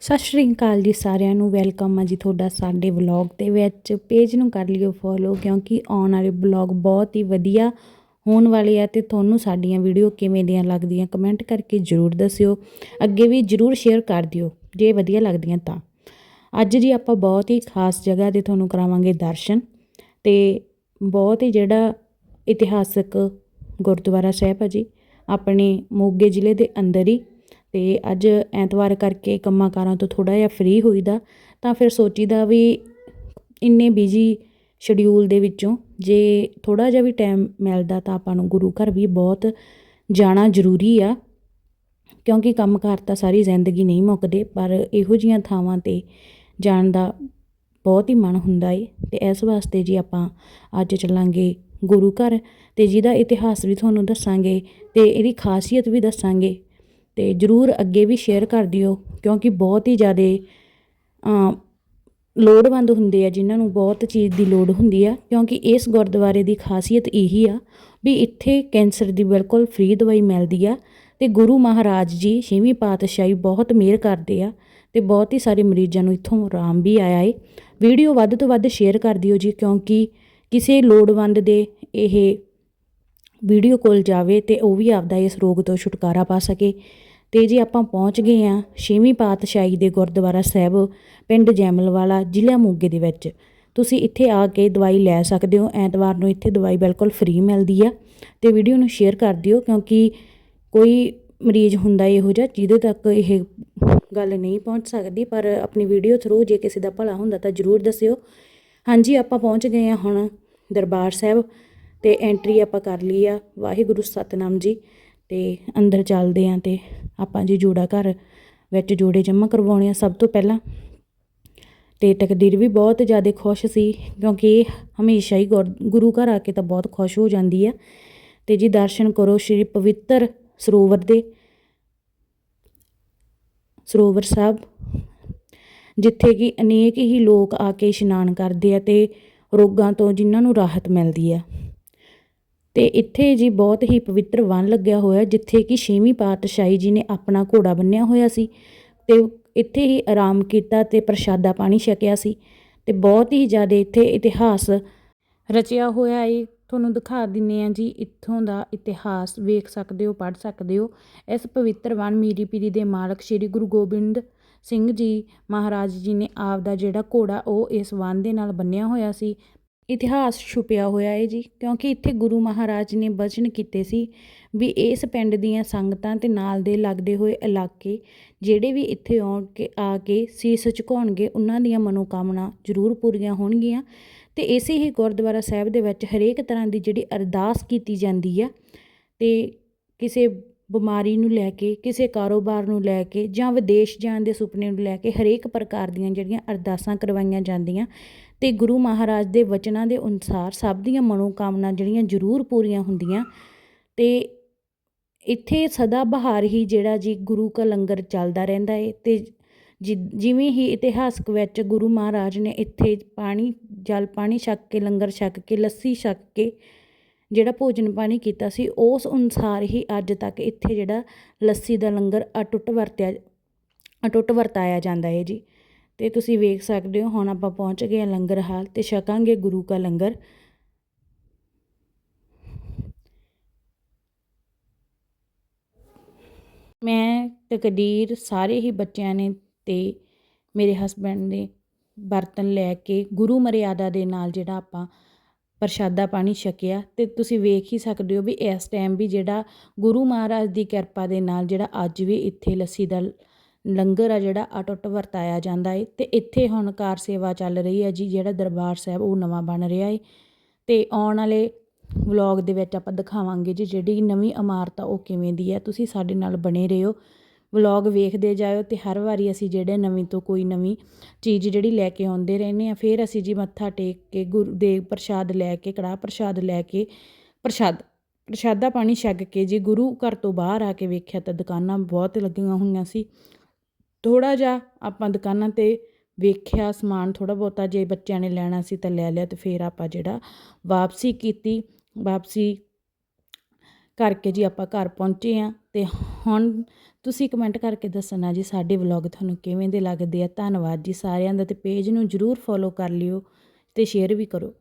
ਸਤਿ ਸ਼੍ਰੀ ਅਕਾਲ ਜੀ ਸਾਰਿਆਂ ਨੂੰ, ਵੈਲਕਮ ਆ ਜੀ ਤੁਹਾਡਾ ਸਾਡੇ ਵਲੌਗ ਦੇ ਵਿੱਚ। ਪੇਜ ਨੂੰ ਕਰ ਲਿਓ ਫੋਲੋ ਕਿਉਂਕਿ ਆਉਣ ਵਾਲੇ ਵਲੌਗ ਬਹੁਤ ਹੀ ਵਧੀਆ ਹੋਣ ਵਾਲੇ ਆ ਤੇ ਤੁਹਾਨੂੰ ਸਾਡੀਆਂ ਵੀਡੀਓ ਕਿਵੇਂ ਦੀਆਂ ਲੱਗਦੀਆਂ ਕਮੈਂਟ ਕਰਕੇ ਜਰੂਰ ਦੱਸਿਓ। ਅੱਗੇ ਵੀ ਜਰੂਰ ਸ਼ੇਅਰ ਕਰ ਦਿਓ, ਜੇ ਵਧੀਆ ਲੱਗਦੀਆਂ ਤਾਂ। ਅੱਜ ਜੀ ਆਪਾਂ ਬਹੁਤ ਹੀ ਖਾਸ ਜਗ੍ਹਾ ਤੇ ਤੁਹਾਨੂੰ ਕਰਾਵਾਂਗੇ ਦਰਸ਼ਨ ਤੇ ਬਹੁਤ ਹੀ ਜਿਹੜਾ ਇਤਿਹਾਸਕ ਗੁਰਦੁਆਰਾ ਸਾਹਿਬ ਆ ਜੀ, ਆਪਣੇ ਮੋਗੇ ਜ਼ਿਲ੍ਹੇ ਦੇ ਅੰਦਰ ਹੀ ਅਤੇ ਅੱਜ ਐਤਵਾਰ ਕਰਕੇ ਕੰਮਾਂ ਕਾਰਾਂ ਤੋਂ ਥੋੜ੍ਹਾ ਜਿਹਾ ਫਰੀ ਹੋਈਦਾ, ਤਾਂ ਫਿਰ ਸੋਚੀਦਾ ਵੀ ਇੰਨੇ ਬਿਜ਼ੀ ਸ਼ਡਿਊਲ ਦੇ ਵਿੱਚੋਂ ਜੇ ਥੋੜ੍ਹਾ ਜਿਹਾ ਵੀ ਟਾਈਮ ਮਿਲਦਾ ਤਾਂ ਆਪਾਂ ਨੂੰ ਗੁਰੂ ਘਰ ਵੀ ਬਹੁਤ ਜਾਣਾ ਜ਼ਰੂਰੀ ਆ। ਕਿਉਂਕਿ ਕੰਮਕਾਰ ਤਾਂ ਸਾਰੀ ਜ਼ਿੰਦਗੀ ਨਹੀਂ ਮੁੱਕਦੇ, ਪਰ ਇਹੋ ਜੀਆਂ ਥਾਵਾਂ ਤੇ ਜਾਣ ਦਾ ਬਹੁਤ ਹੀ ਮਨ ਹੁੰਦਾ ਏ ਤੇ ਇਸ ਵਾਸਤੇ ਜੀ ਆਪਾਂ ਅੱਜ ਚੱਲਾਂਗੇ ਗੁਰੂ ਘਰ ਤੇ ਜਿਹਦਾ ਇਤਿਹਾਸ ਵੀ ਤੁਹਾਨੂੰ ਦੱਸਾਂਗੇ ਤੇ ਇਹਦੀ ਖਾਸੀਅਤ ਵੀ ਦੱਸਾਂਗੇ। ਅਤੇ ਜਰੂਰ ਅੱਗੇ ਵੀ ਸ਼ੇਅਰ ਕਰ ਦਿਓ, ਕਿਉਂਕਿ ਬਹੁਤ ਹੀ ਜ਼ਿਆਦਾ ਲੋੜਵੰਦ ਹੁੰਦੇ ਆ, ਜਿਨ੍ਹਾਂ ਨੂੰ ਬਹੁਤ ਚੀਜ਼ ਦੀ ਲੋੜ ਹੁੰਦੀ ਆ, ਕਿਉਂਕਿ ਇਸ ਗੁਰਦੁਆਰੇ ਦੀ ਖਾਸੀਅਤ ਇਹੀ ਆ ਵੀ ਇੱਥੇ ਕੈਂਸਰ ਦੀ ਬਿਲਕੁਲ ਫ੍ਰੀ ਦਵਾਈ ਮਿਲਦੀ ਆ ਤੇ ਗੁਰੂ ਮਹਾਰਾਜ ਜੀ, ਛੇਵੀਂ ਪਾਤਸ਼ਾਹੀ ਬਹੁਤ ਮਿਹਰ ਕਰਦੇ ਆ ਤੇ ਬਹੁਤ ਹੀ ਸਾਰੇ ਮਰੀਜ਼ਾਂ ਨੂੰ ਇੱਥੋਂ ਆਰਾਮ ਵੀ ਆਇਆ ਏ। ਵੀਡੀਓ ਵੱਧ ਤੋਂ ਵੱਧ ਸ਼ੇਅਰ ਕਰ ਦਿਓ ਜੀ, ਕਿਉਂਕਿ ਕਿਸੇ ਲੋੜਵੰਦ ਦੇ ਇਹ ਵੀਡੀਓ ਕੋਲ ਜਾਵੇ ਤੇ ਉਹ ਵੀ ਆਪਦਾ ਇਸ ਰੋਗ ਤੋਂ ਛੁਟਕਾਰਾ ਪਾ ਸਕੇ। ਤੇ ਜੀ ਆਪਾਂ ਪਹੁੰਚ ਗਏ ਆ ਛੇਵੀਂ ਪਾਤਸ਼ਾਹੀ ਦੇ ਗੁਰਦੁਆਰਾ ਸਾਹਿਬ, ਪਿੰਡ ਜੈਮਲਵਾਲਾ, ਜ਼ਿਲ੍ਹਾ ਮੋਗੇ ਦੇ ਵਿੱਚ, ਤੁਸੀਂ ਇੱਥੇ ਆ ਕੇ ਦਵਾਈ ਲੈ ਸਕਦੇ ਹੋ। ਐਤਵਾਰ ਨੂੰ ਇੱਥੇ ਦਵਾਈ ਬਿਲਕੁਲ ਫ੍ਰੀ ਮਿਲਦੀ ਆ। ਤੇ ਵੀਡੀਓ ਨੂੰ ਸ਼ੇਅਰ ਕਰ ਦਿਓ, ਕਿਉਂਕਿ ਕੋਈ ਮਰੀਜ਼ ਹੁੰਦਾ ਇਹੋ ਜਿਹਾ ਜਿਹਦੇ ਤੱਕ ਇਹ ਗੱਲ ਨਹੀਂ ਪਹੁੰਚ ਸਕਦੀ। ਪਰ ਆਪਣੀ ਵੀਡੀਓ ਥਰੂ ਜੇ ਕਿਸੇ ਦਾ ਭਲਾ ਹੁੰਦਾ ਤਾਂ ਜਰੂਰ ਦੱਸਿਓ। ਹਾਂਜੀ, ਆਪਾਂ ਪਹੁੰਚ ਗਏ ਆ ਹੁਣ ਦਰਬਾਰ ਸਾਹਿਬ। ਤੇ ਐਂਟਰੀ ਆਪਾਂ ਕਰ ਲਈ ਆ ਵਾਹਿਗੁਰੂ ਸਤਨਾਮ ਜੀ ਤੇ ਅੰਦਰ ਚੱਲਦੇ ਆ ਤੇ ਆਪਾਂ ਜੀ ਜੋੜਾ ਘਰ ਵਿੱਚ ਜੋੜੇ ਜਮ੍ਹਾਂ ਕਰਵਾਉਣੇ ਆ ਸਭ ਤੋਂ ਪਹਿਲਾਂ। ਤੇ ਤਕਦੀਰ ਵੀ ਬਹੁਤ ਜ਼ਿਆਦਾ ਖੁਸ਼ ਸੀ ਕਿਉਂਕਿ ਇਹ ਹਮੇਸ਼ਾ ਹੀ ਗੁਰੂ ਘਰ ਆ ਕੇ ਤਾਂ ਬਹੁਤ ਖੁਸ਼ ਹੋ ਜਾਂਦੀ ਆ। ਤੇ ਜੀ ਦਰਸ਼ਨ ਕਰੋ ਸ਼੍ਰੀ ਪਵਿੱਤਰ ਸਰੋਵਰ ਦੇ, ਸਰੋਵਰ ਸਾਹਿਬ, ਜਿੱਥੇ ਕਿ ਅਨੇਕ ਹੀ ਲੋਕ ਆ ਕੇ ਇਸ਼ਨਾਨ ਕਰਦੇ ਆ ਤੇ ਰੋਗਾਂ ਤੋਂ ਜਿਨ੍ਹਾਂ ਨੂੰ ਰਾਹਤ ਮਿਲਦੀ ਆ। ਤੇ ਇੱਥੇ ਜੀ ਬਹੁਤ ਹੀ ਪਵਿੱਤਰ ਵਨ ਲੱਗਿਆ ਹੋਇਆ, ਜਿੱਥੇ ਕਿ ਛੇਵੀਂ ਪਾਤਸ਼ਾਹੀ ਜੀ ਨੇ ਆਪਣਾ ਘੋੜਾ ਬੰਨਿਆ ਹੋਇਆ ਸੀ ਤੇ ਇੱਥੇ ਹੀ ਆਰਾਮ ਕੀਤਾ ਤੇ ਪ੍ਰਸ਼ਾਦਾ ਪਾਣੀ ਛਕਿਆ ਸੀ ਤੇ ਬਹੁਤ ਹੀ ਜ਼ਿਆਦਾ ਇੱਥੇ ਇਤਿਹਾਸ ਰਚਿਆ ਹੋਇਆ ਏ। ਤੁਹਾਨੂੰ ਦਿਖਾ ਦਿੰਨੇ ਆ ਜੀ, ਇੱਥੋਂ ਦਾ ਇਤਿਹਾਸ ਵੇਖ ਸਕਦੇ ਹੋ, ਪੜ੍ਹ ਸਕਦੇ ਹੋ। ਇਸ ਪਵਿੱਤਰ ਵਨ ਮੀਰੀ ਪੀਰੀ ਦੇ ਮਾਲਕ ਸ੍ਰੀ ਗੁਰੂ ਗੋਬਿੰਦ ਸਿੰਘ ਜੀ ਮਹਾਰਾਜ ਜੀ ਨੇ ਆਪ ਦਾ ਜਿਹੜਾ ਘੋੜਾ, ਉਹ ਇਸ ਵਨ ਦੇ ਨਾਲ ਬੰਨਿਆ ਹੋਇਆ ਸੀ ਇਤਿਹਾਸ ਛੁਪਿਆ ਹੋਇਆ ਹੈ ਜੀ, ਕਿਉਂਕਿ ਇੱਥੇ ਗੁਰੂ ਮਹਾਰਾਜ ਨੇ ਬਚਨ ਕੀਤੇ ਸੀ ਵੀ ਇਸ ਪਿੰਡ ਦੀਆਂ ਸੰਗਤਾਂ ਅਤੇ ਨਾਲ ਦੇ ਲੱਗਦੇ ਹੋਏ ਇਲਾਕੇ ਜਿਹੜੇ ਵੀ ਇੱਥੇ ਆਉਣ ਕੇ ਆ ਕੇ ਸੀਸ ਝੁਕਾਉਣਗੇ, ਉਹਨਾਂ ਦੀਆਂ ਮਨੋਕਾਮਨਾ ਜ਼ਰੂਰ ਪੂਰੀਆਂ ਹੋਣਗੀਆਂ। ਅਤੇ ਇਸੇ ਹੀ ਗੁਰਦੁਆਰਾ ਸਾਹਿਬ ਦੇ ਵਿੱਚ ਹਰੇਕ ਤਰ੍ਹਾਂ ਦੀ ਜਿਹੜੀ ਅਰਦਾਸ ਕੀਤੀ ਜਾਂਦੀ ਆ ਅਤੇ ਕਿਸੇ ਬਿਮਾਰੀ ਨੂੰ ਲੈ ਕੇ, ਕਿਸੇ ਕਾਰੋਬਾਰ ਨੂੰ ਲੈ ਕੇ ਜਾਂ ਵਿਦੇਸ਼ ਜਾਣ ਦੇ ਸੁਪਨੇ ਨੂੰ ਲੈ ਕੇ ਹਰੇਕ ਪ੍ਰਕਾਰ ਦੀਆਂ ਜਿਹੜੀਆਂ ਅਰਦਾਸਾਂ ਕਰਵਾਈਆਂ ਜਾਂਦੀਆਂ ਤੇ ਗੁਰੂ ਮਹਾਰਾਜ ਦੇ ਵਚਨਾਂ ਦੇ ਅਨੁਸਾਰ ਸਭ ਦੀਆਂ ਮਨੋਕਾਮਨਾ ਜਿਹੜੀਆਂ ਜ਼ਰੂਰ ਪੂਰੀਆਂ ਹੁੰਦੀਆਂ। ਤੇ ਇੱਥੇ ਸਦਾ ਬਹਾਰ ਹੀ ਜਿਹੜਾ ਜੀ ਗੁਰੂ ਕਾ ਲੰਗਰ ਚੱਲਦਾ ਰਹਿੰਦਾ ਏ ਤੇ ਜਿਵੇਂ ਹੀ ਇਤਿਹਾਸਕ ਵਿੱਚ ਗੁਰੂ ਮਹਾਰਾਜ ਨੇ ਇੱਥੇ ਪਾਣੀ, ਜਲ ਪਾਣੀ ਛਕ ਕੇ, ਲੰਗਰ ਛਕ ਕੇ, ਲੱਸੀ ਛਕ ਕੇ ਜਿਹੜਾ ਭੋਜਨ ਪਾਣੀ ਕੀਤਾ ਸੀ, ਉਸ ਅਨੁਸਾਰ ਹੀ ਅੱਜ ਤੱਕ ਇੱਥੇ ਜਿਹੜਾ ਲੱਸੀ ਦਾ ਲੰਗਰ ਅਟੁੱਟ ਵਰਤਿਆ, ਅਟੁੱਟ ਵਰਤਾਇਆ ਜਾਂਦਾ ਹੈ ਜੀ। ਤੇ ਤੁਸੀਂ ਵੇਖ ਸਕਦੇ ਹੋ, ਹੁਣ ਆਪਾਂ ਪਹੁੰਚ ਗਏ ਆ ਲੰਗਰ ਹਾਲ ਤੇ ਛਕਾਂਗੇ ਗੁਰੂ ਕਾ ਲੰਗਰ। ਮੈਂ, ਤਕਦੀਰ ਸਾਰੇ ਹੀ ਬੱਚਿਆਂ ਨੇ ਤੇ ਮੇਰੇ ਹਸਬੰਡ ਨੇ ਬਰਤਨ ਲੈ ਕੇ ਗੁਰੂ ਮਰਿਆਦਾ ਦੇ ਨਾਲ ਜਿਹੜਾ ਆਪਾਂ ਪ੍ਰਸ਼ਾਦਾ ਪਾਣੀ ਛਕਿਆ ਤੇ ਤੁਸੀਂ ਵੇਖ ਹੀ ਸਕਦੇ ਹੋ ਵੀ ਇਸ ਟਾਈਮ ਵੀ ਜਿਹੜਾ ਗੁਰੂ ਮਹਾਰਾਜ ਦੀ ਕਿਰਪਾ ਦੇ ਨਾਲ ਜਿਹੜਾ ਅੱਜ ਵੀ ਇੱਥੇ ਲੱਸੀ ਦਾ ਲੰਗਰ ਆ ਜਿਹੜਾ ਅਟੁੱਟ ਵਰਤਾਇਆ ਜਾਂਦਾ ਏ। ਤੇ ਇੱਥੇ ਹੁਣ ਕਾਰ ਸੇਵਾ ਚੱਲ ਰਹੀ ਹੈ ਜੀ, ਜਿਹੜਾ ਦਰਬਾਰ ਸਾਹਿਬ, ਉਹ ਨਵਾਂ ਬਣ ਰਿਹਾ ਏ। ਤੇ ਆਉਣ ਵਾਲੇ ਵਲੌਗ ਦੇ ਵਿੱਚ ਆਪਾਂ ਦਿਖਾਵਾਂਗੇ ਜੀ, ਜਿਹੜੀ ਨਵੀਂ ਇਮਾਰਤ ਆ, ਉਹ ਕਿਵੇਂ ਦੀ ਹੈ ਤੁਸੀਂ ਸਾਡੇ ਨਾਲ ਬਣੇ ਰਹੋ। ਵਲੌਗ ਵੇਖਦੇ ਜਾਇਓ ਤੇ ਹਰ ਵਾਰੀ ਅਸੀਂ ਜਿਹੜੇ ਨਵੀਂ ਤੋਂ ਕੋਈ ਨਵੀਂ ਚੀਜ਼ ਜਿਹੜੀ ਲੈ ਕੇ ਆਉਂਦੇ ਰਹਿੰਦੇ ਆ, ਫਿਰ ਅਸੀਂ ਜੀ ਮੱਥਾ ਟੇਕ ਕੇ, ਗੁਰੂ ਦੇ ਪ੍ਰਸ਼ਾਦ ਲੈ ਕੇ ਕੜਾ ਪ੍ਰਸ਼ਾਦ ਲੈ ਕੇ, ਪ੍ਰਸ਼ਾਦ, ਪ੍ਰਸ਼ਾਦਾ ਪਾਣੀ ਛਕ ਕੇ ਜੀ, ਗੁਰੂ ਘਰ ਤੋਂ ਬਾਹਰ ਆ ਕੇ ਵੇਖਿਆ ਤਾਂ ਦੁਕਾਨਾਂ ਬਹੁਤ ਲੱਗੀਆਂ ਹੋਈਆਂ ਸੀ। ਥੋੜ੍ਹਾ ਜਿਹਾ ਆਪਾਂ ਦੁਕਾਨਾਂ ਤੇ ਵੇਖਿਆ ਸਮਾਨ ਥੋੜ੍ਹਾ ਬਹੁਤਾ, ਜੇ ਬੱਚਿਆਂ ਨੇ ਲੈਣਾ ਸੀ ਤਾਂ ਲੈ ਲਿਆ ਤੇ ਫਿਰ ਆਪਾਂ ਜਿਹੜਾ ਵਾਪਸੀ ਕੀਤੀ, ਵਾਪਸੀ ਕਰਕੇ ਜੀ ਆਪਾਂ ਘਰ ਪਹੁੰਚੇ ਹਾਂ ਅਤੇ ਹੁਣ ਤੁਸੀਂ ਕਮੈਂਟ ਕਰਕੇ ਦੱਸਣਾ ਜੀ ਸਾਡੇ ਵਲੌਗ ਤੁਹਾਨੂੰ ਕਿਵੇਂ ਦੇ ਲੱਗਦੇ ਆ। ਧੰਨਵਾਦ ਜੀ ਸਾਰਿਆਂ ਦਾ ਅਤੇ ਪੇਜ ਨੂੰ ਜਰੂਰ ਫੋਲੋ ਕਰ ਲਿਓ ਅਤੇ ਸ਼ੇਅਰ ਵੀ ਕਰੋ।